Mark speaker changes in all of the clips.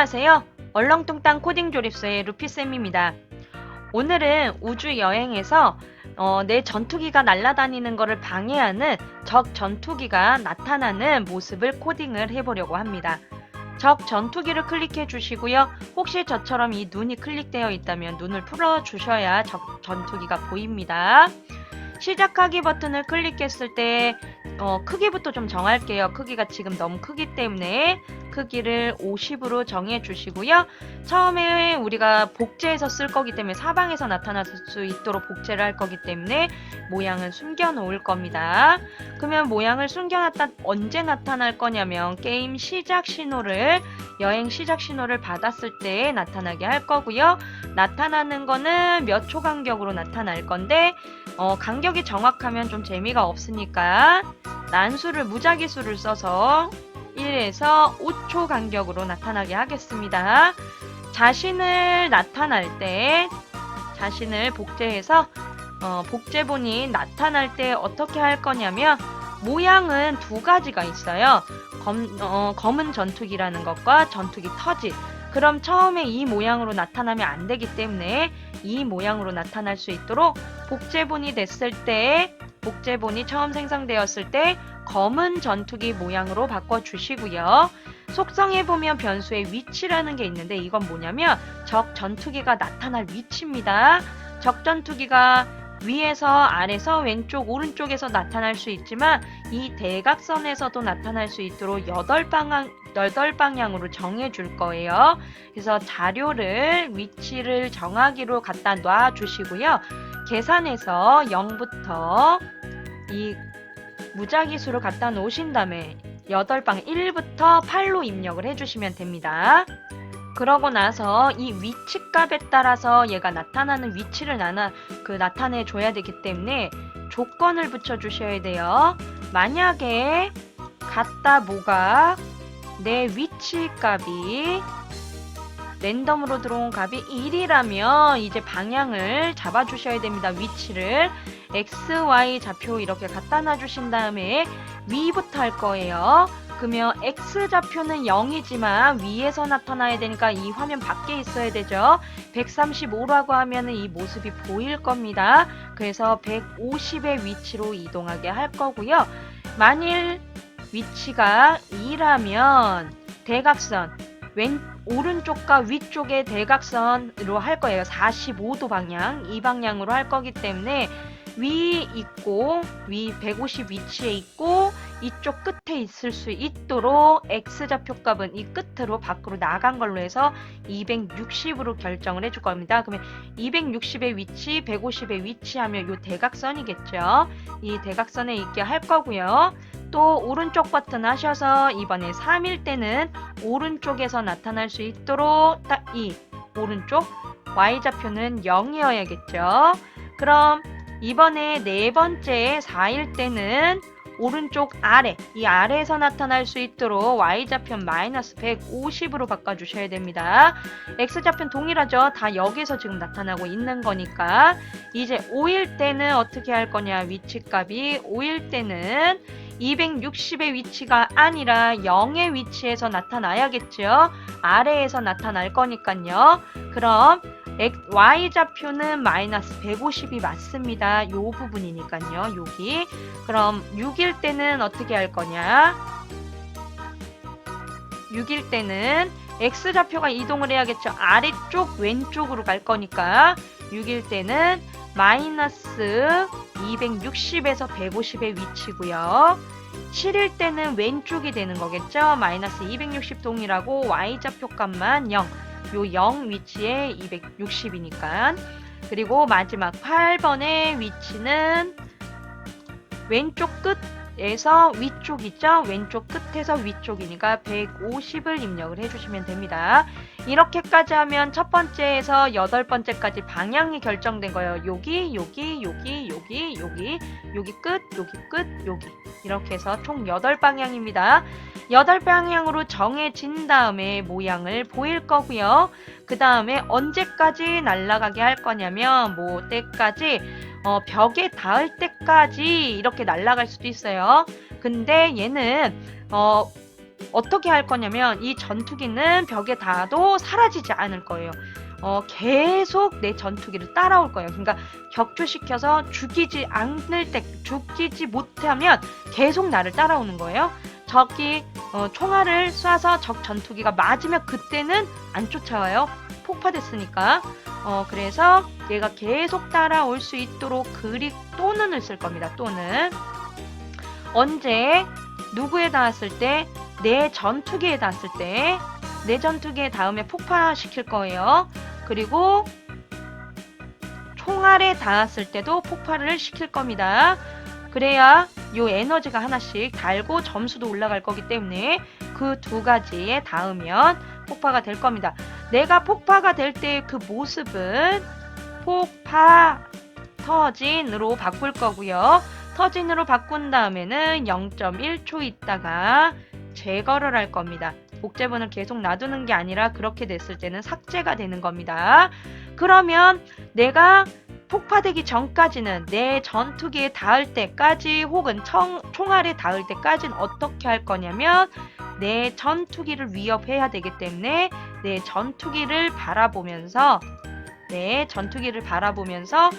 Speaker 1: 안녕하세요. 얼렁뚱땅 코딩 조립소의 루피쌤입니다. 오늘은 우주 여행에서 어, 내 전투기가 날아다니는 것을 방해하는 적 전투기가 나타나는 모습을 코딩을 해보려고 합니다. 적 전투기를 클릭해 주시고요. 혹시 저처럼 이 눈이 클릭되어 있다면 눈을 풀어 주셔야 적 전투기가 보입니다. 시작하기 버튼을 클릭했을 때 어, 크기부터 좀 정할게요. 크기가 지금 너무 크기 때문에 크기를 50으로 정해 주시고요. 처음에 우리가 복제해서 쓸 거기 때문에 사방에서 나타날 수 있도록 복제를 할 거기 때문에 모양은 숨겨 놓을 겁니다. 그러면 모양을 숨겨놨다 언제 나타날 거냐면 게임 시작 신호를 여행 시작 신호를 받았을 때 나타나게 할 거고요. 나타나는 거는 몇 초 간격으로 나타날 건데 어, 간격이 정확하면 좀 재미가 없으니까 난수를 무작위수를 써서 1에서 5초 간격으로 나타나게 하겠습니다. 자신을 나타날 때 자신을 복제해서 어, 복제본이 나타날 때 어떻게 할 거냐면 모양은 두 가지가 있어요. 검, 어, 검은 전투기라는 것과 전투기 터지. 그럼 처음에 이 모양으로 나타나면 안 되기 때문에 이 모양으로 나타날 수 있도록 복제본이 됐을 때 복제본이 처음 생성되었을 때 검은 전투기 모양으로 바꿔주시고요. 속성에 보면 변수의 위치라는 게 있는데 이건 뭐냐면 적 전투기가 나타날 위치입니다. 적 전투기가 위에서 아래서 왼쪽 오른쪽에서 나타날 수 있지만 이 대각선에서도 나타날 수 있도록 여덟 방향 여덟 방향으로 정해 줄 거예요. 그래서 자료를 위치를 정하기로 갖다 놔 주시고요. 계산해서 0부터 이 무작위수를 갖다 놓으신 다음에 8방 1부터 8로 입력을 해주시면 됩니다. 그러고 나서 이 위치 값에 따라서 얘가 나타나는 위치를 나나 그 나타내 줘야 되기 때문에 조건을 붙여 주셔야 돼요. 만약에 갖다 뭐가 내 위치 값이 랜덤으로 들어온 값이 1이라면 이제 방향을 잡아 주셔야 됩니다. 위치를 x, y 좌표 이렇게 갖다 놔 주신 다음에 위부터 할 거예요. 그러면 x 좌표는 0이지만 위에서 나타나야 되니까 이 화면 밖에 있어야 되죠. 135라고 하면은 이 모습이 보일 겁니다. 그래서 150의 위치로 이동하게 할 거고요. 만일 위치가 2라면 대각선 왼 오른쪽과 위쪽의 대각선으로 할 거예요. 45도 방향, 이 방향으로 할 거기 때문에 위 있고 위 150 위치에 있고 이쪽 끝에 있을 수 있도록 x 좌표 값은 이 끝으로 밖으로 나간 걸로 해서 260으로 결정을 해줄 겁니다. 그러면 260의 위치, 150의 위치하면 이 대각선이겠죠. 이 대각선에 있게 할 거고요. 또 오른쪽 버튼 하셔서 이번에 3일 때는 오른쪽에서 나타날 수 있도록 딱 이 오른쪽 y좌표는 0이어야겠죠. 그럼 이번에 네 번째 4일 때는 오른쪽 아래, 이 아래에서 나타날 수 있도록 y좌편 마이너스 150으로 바꿔주셔야 됩니다. x좌편 동일하죠? 다 여기서 지금 나타나고 있는 거니까. 이제 5일 때는 어떻게 할 거냐? 위치값이 5일 때는 260의 위치가 아니라 0의 위치에서 나타나야겠죠? 아래에서 나타날 거니까요. 그럼 y좌표는 마이너스 150이 맞습니다. 요 부분이니까요. 여기. 그럼 6일 때는 어떻게 할 거냐? 6일 때는 x좌표가 이동을 해야겠죠. 아래쪽 왼쪽으로 갈 거니까 6일 때는 마이너스 260에서 150의 위치고요. 7일 때는 왼쪽이 되는 거겠죠. 마이너스 260 동일하고 y좌표 값만 0. 요 0 위치에 260이니까. 그리고 마지막 8번의 위치는 왼쪽 끝 에서 위쪽이죠. 왼쪽 끝에서 위쪽이니까 150을 입력을 해주시면 됩니다. 이렇게까지 하면 첫 번째에서 여덟 번째까지 방향이 결정된 거예요. 여기, 여기, 여기, 여기, 여기, 여기 끝, 여기 끝, 여기. 이렇게 해서 총 여덟 방향입니다. 여덟 방향으로 정해진 다음에 모양을 보일 거고요. 그 다음에 언제까지 날아가게 할 거냐면 뭐 때까지 어, 벽에 닿을 때까지 이렇게 날아갈 수도 있어요. 근데 얘는 어, 어떻게 할 거냐면 이 전투기는 벽에 닿아도 사라지지 않을 거예요. 어, 계속 내 전투기를 따라올 거예요. 그러니까 격추시켜서 죽이지 않을 때, 죽이지 못하면 계속 나를 따라오는 거예요. 적이 어, 총알을 쏴서 적 전투기가 맞으면 그때는 안 쫓아와요. 폭파됐으니까. 어, 그래서 얘가 계속 따라올 수 있도록 그리 또는을 쓸 겁니다. 또는 언제 누구에 닿았을 때 내 전투기에 닿았을 때 내 전투기에 닿으면 폭파시킬 거예요. 그리고 총알에 닿았을 때도 폭발을 시킬 겁니다. 그래야 요 에너지가 하나씩 달고 점수도 올라갈 거기 때문에 그 두 가지에 닿으면 폭파가 될 겁니다. 내가 폭파가 될 때 그 모습은 폭파 터진으로 바꿀 거고요. 터진으로 바꾼 다음에는 0.1초 있다가 제거를 할 겁니다. 복제본을 계속 놔두는 게 아니라 그렇게 됐을 때는 삭제가 되는 겁니다. 그러면 내가 폭파되기 전까지는 내 전투기에 닿을 때까지 혹은 청, 총알에 닿을 때까지는 어떻게 할 거냐면 내 전투기를 위협해야 되기 때문에 내 전투기를 바라보면서 내 전투기를 바라보면서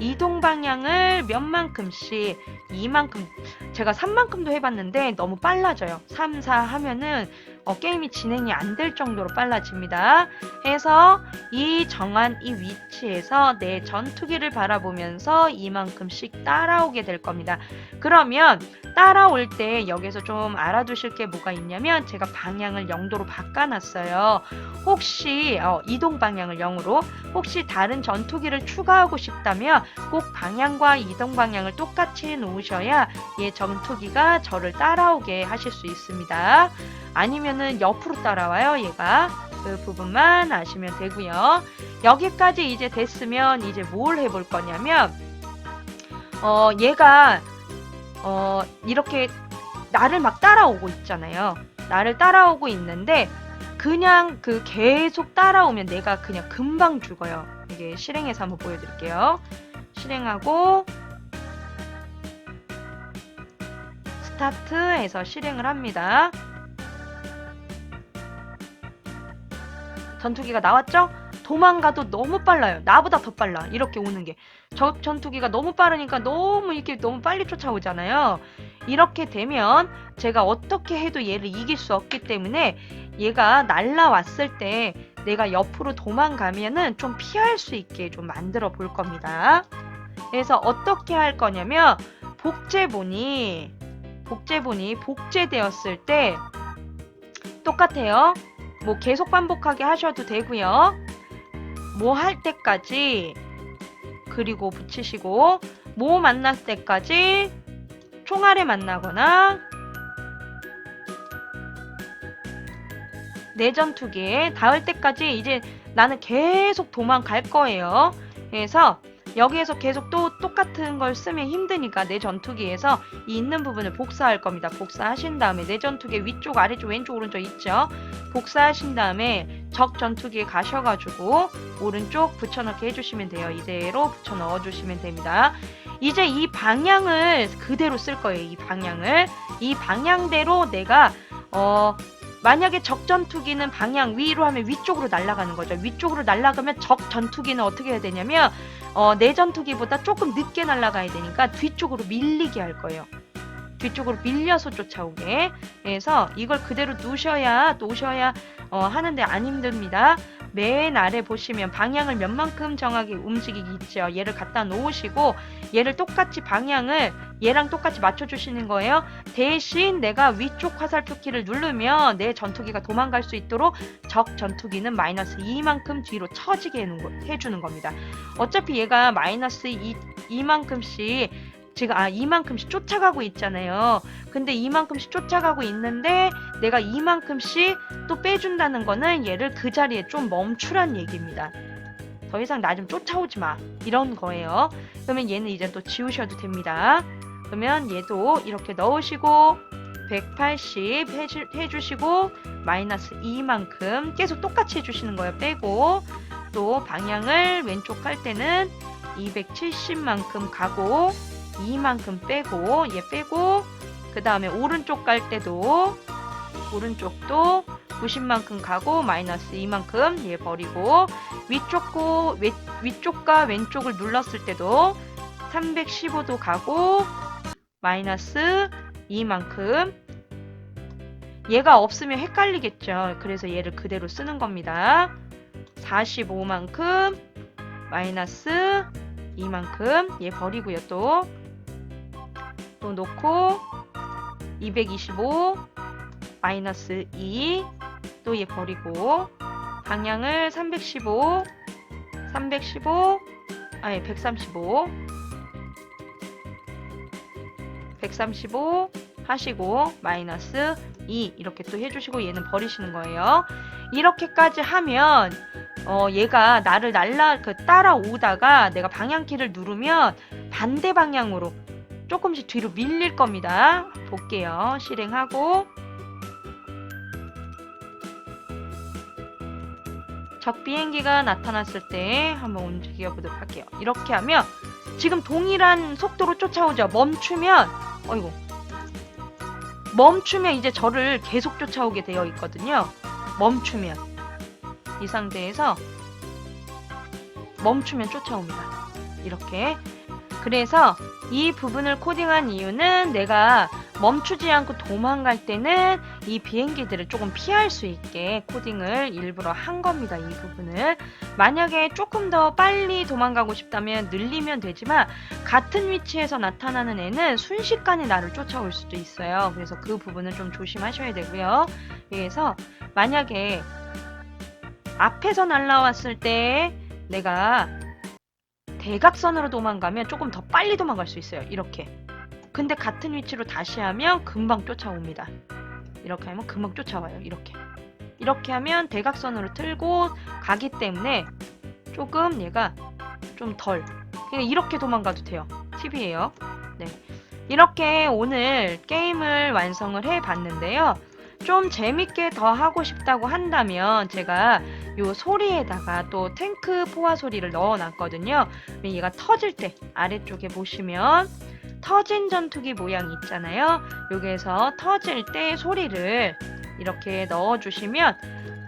Speaker 1: 이동 방향을 몇 만큼씩 이만큼 제가 3만큼도 해봤는데 너무 빨라져요. 3, 4 하면은 어, 게임이 진행이 안 될 정도로 빨라집니다. 해서 이 정한 이 위치에서 내 전투기를 바라보면서 이만큼씩 따라오게 될 겁니다. 그러면 따라올 때 여기서 좀 알아두실 게 뭐가 있냐면 제가 방향을 0도로 바꿔놨어요. 혹시 어, 이동 방향을 0으로 혹시 다른 전투기를 추가하고 싶다면 꼭 방향과 이동 방향을 똑같이 놓으셔야 얘 전투기가 저를 따라오게 하실 수 있습니다. 아니면은 옆으로 따라와요, 얘가. 그 부분만 아시면 되고요. 여기까지 이제 됐으면 이제 뭘 해볼 거냐면 어 얘가 어 이렇게 나를 막 따라오고 있잖아요. 나를 따라오고 있는데 그냥 그 계속 따라오면 내가 그냥 금방 죽어요. 이게 실행해서 한번 보여드릴게요. 실행하고 스타트해서 실행을 합니다. 전투기가 나왔죠? 도망가도 너무 빨라요. 나보다 더 빨라. 이렇게 오는 게. 저 전투기가 너무 빠르니까 너무 이렇게 너무 빨리 쫓아오잖아요. 이렇게 되면 제가 어떻게 해도 얘를 이길 수 없기 때문에 얘가 날라왔을 때 내가 옆으로 도망가면은 좀 피할 수 있게 좀 만들어 볼 겁니다. 그래서 어떻게 할 거냐면 복제본이 복제본이 복제되었을 때 똑같아요. 뭐 계속 반복하게 하셔도 되고요. 뭐 할 때까지 그리고 붙이시고 뭐 만났을 때까지 총알에 만나거나 내전투기에 닿을 때까지 이제 나는 계속 도망갈 거예요. 그래서 여기에서 계속 또 똑같은 걸 쓰면 힘드니까 내 전투기에서 이 있는 부분을 복사할 겁니다. 복사하신 다음에 내 전투기 위쪽, 아래쪽, 왼쪽, 오른쪽 있죠? 복사하신 다음에 적 전투기에 가셔가지고 오른쪽 붙여넣기 해주시면 돼요. 이대로 붙여 넣어주시면 됩니다. 이제 이 방향을 그대로 쓸 거예요. 이 방향을. 이 방향대로 내가 어 만약에 적 전투기는 방향 위로 하면 위쪽으로 날아가는 거죠. 위쪽으로 날아가면 적 전투기는 어떻게 해야 되냐면 어, 내 전투기보다 조금 늦게 날아가야 되니까 뒤쪽으로 밀리게 할 거예요. 뒤쪽으로 밀려서 쫓아오게. 그래서 이걸 그대로 놓으셔야 놓으셔야 어, 하는데 안 힘듭니다. 맨 아래 보시면 방향을 몇 만큼 정하게 움직이기 있죠. 얘를 갖다 놓으시고 얘를 똑같이 방향을 얘랑 똑같이 맞춰주시는 거예요. 대신 내가 위쪽 화살표 키를 누르면 내 전투기가 도망갈 수 있도록 적 전투기는 마이너스 2만큼 뒤로 처지게 해주는 겁니다. 어차피 얘가 마이너스 2, 2만큼씩 지금 아 이만큼씩 쫓아가고 있잖아요. 근데 이만큼씩 쫓아가고 있는데 내가 이만큼씩 또 빼준다는 거는 얘를 그 자리에 좀 멈추란 얘기입니다. 더 이상 나 좀 쫓아오지 마. 이런 거예요. 그러면 얘는 이제 또 지우셔도 됩니다. 그러면 얘도 이렇게 넣으시고 180 해주, 해주시고 마이너스 2만큼 계속 똑같이 해주시는 거예요. 빼고 또 방향을 왼쪽 할 때는 270만큼 가고 2만큼 빼고 얘 빼고 그 다음에 오른쪽 갈 때도 오른쪽도 90만큼 가고 마이너스 2만큼 얘 버리고 위쪽고 왼- 위쪽과 왼쪽을 눌렀을 때도 315도 가고 마이너스 2만큼 얘가 없으면 헷갈리겠죠. 그래서 얘를 그대로 쓰는 겁니다. 45만큼 마이너스 2만큼 얘 버리고요 또. 또 놓고 225 마이너스 2 또 얘 버리고 방향을 315 315 아니 135 135 하시고 마이너스 2 이렇게 또 해주시고 얘는 버리시는 거예요. 이렇게까지 하면 어 얘가 나를 날라 그 따라오다가 내가 방향키를 누르면 반대 방향으로 조금씩 뒤로 밀릴 겁니다. 볼게요. 실행하고 적 비행기가 나타났을 때 한번 움직여 보도록 할게요. 이렇게 하면 지금 동일한 속도로 쫓아오죠. 멈추면 어이구 멈추면 이제 저를 계속 쫓아오게 되어 있거든요. 멈추면 이 상태에서 멈추면 쫓아옵니다. 이렇게 그래서 이 부분을 코딩한 이유는 내가 멈추지 않고 도망갈 때는 이 비행기들을 조금 피할 수 있게 코딩을 일부러 한 겁니다. 이 부분을. 만약에 조금 더 빨리 도망가고 싶다면 늘리면 되지만 같은 위치에서 나타나는 애는 순식간에 나를 쫓아올 수도 있어요. 그래서 그 부분을 좀 조심하셔야 되고요. 그래서 만약에 앞에서 날라왔을 때 내가 대각선으로 도망가면 조금 더 빨리 도망갈 수 있어요. 이렇게. 근데 같은 위치로 다시 하면 금방 쫓아옵니다. 이렇게 하면 금방 쫓아와요. 이렇게. 이렇게 하면 대각선으로 틀고 가기 때문에 조금 얘가 좀 덜. 그냥 이렇게 도망가도 돼요. 팁이에요. 네. 이렇게 오늘 게임을 완성을 해 봤는데요. 좀 재밌게 더 하고 싶다고 한다면 제가 요 소리에다가 또 탱크 포화 소리를 넣어 놨거든요. 얘가 터질 때 아래쪽에 보시면 터진 전투기 모양 있잖아요. 여기에서 터질 때 소리를 이렇게 넣어 주시면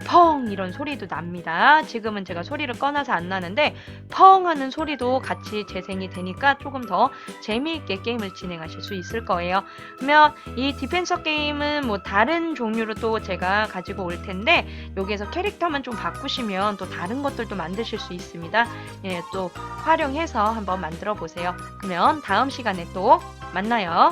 Speaker 1: 펑 이런 소리도 납니다. 지금은 제가 소리를 꺼놔서 안 나는데 펑 하는 소리도 같이 재생이 되니까 조금 더 재미있게 게임을 진행하실 수 있을 거예요. 그러면 이 디펜서 게임은 뭐 다른 종류로 또 제가 가지고 올 텐데 여기에서 캐릭터만 좀 바꾸시면 또 다른 것들도 만드실 수 있습니다. 예, 또 활용해서 한번 만들어 보세요. 그러면 다음 시간에 또 만나요.